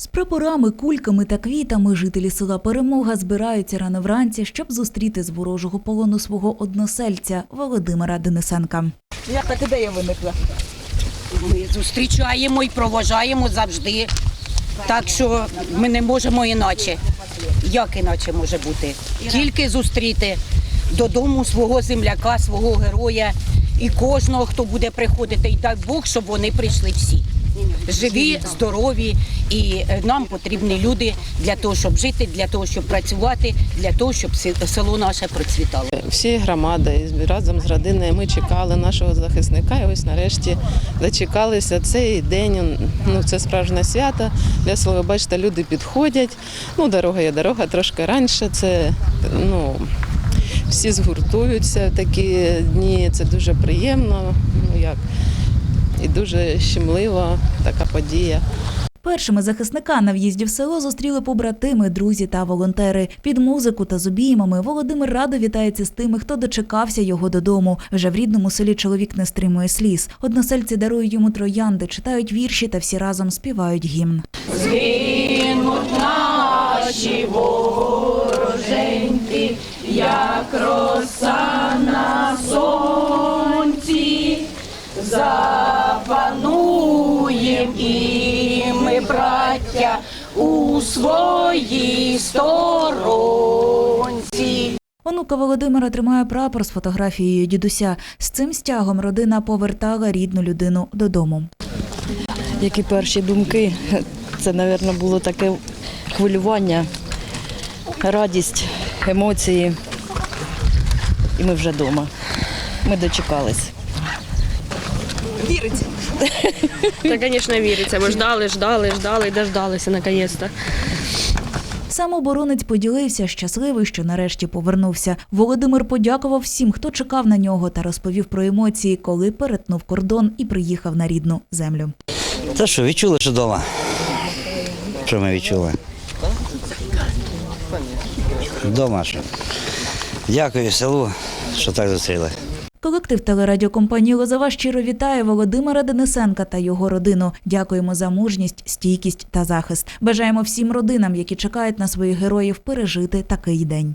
З прапорами, кульками та квітами жителі села Перемога збираються рано вранці, щоб зустріти з ворожого полону свого односельця Володимира Денисенка. Як так ідея виникла? Ми зустрічаємо і проважаємо завжди. Так що ми не можемо іначе. Як іначе може бути? Тільки зустріти додому свого земляка, свого героя і кожного, хто буде приходити. І дай Бог, щоб вони прийшли всі. Живі, здорові, і е, нам потрібні люди для того, щоб жити, для того, щоб працювати, для того, щоб село наше процвітало. Всі громади разом з родиною ми чекали нашого захисника. І ось нарешті дочекалися цей день. Ну це справжнє свято. Для свого бачите, люди підходять. Ну, дорога є дорога, трошки раніше. Це ну. Всі згуртуються в такі дні. Це дуже приємно. Ну як і дуже щемлива така подія. Першими захисника на в'їзді в село зустріли побратими, друзі та волонтери. Під музику та з обіймами Володимир радо вітається з тими, хто дочекався його додому. Вже в рідному селі чоловік не стримує сліз. Односельці дарують йому троянди, читають вірші та всі разом співають гімн. Пануєм і ми, браття, у своїй сторонці. Онука Володимира тримає прапор з фотографією дідуся. З цим стягом родина повертала рідну людину додому. Які перші думки? Це, мабуть, було таке хвилювання, радість, емоції. І ми вже вдома. Ми дочекались. Та, звісно, віриться. Ми ждали, ждали, ждали і дождалися наконець-то. Самооборонець поділився, щасливий, що нарешті повернувся. Володимир подякував всім, хто чекав на нього, та розповів про емоції, коли перетнув кордон і приїхав на рідну землю. Та що, відчули, що вдома? Що ми відчули? Вдома що. Дякую селу, що так зустріли. Колектив телерадіокомпанії Лозова щиро вітає Володимира Денисенка та його родину. Дякуємо за мужність, стійкість та захист. Бажаємо всім родинам, які чекають на своїх героїв, пережити такий день.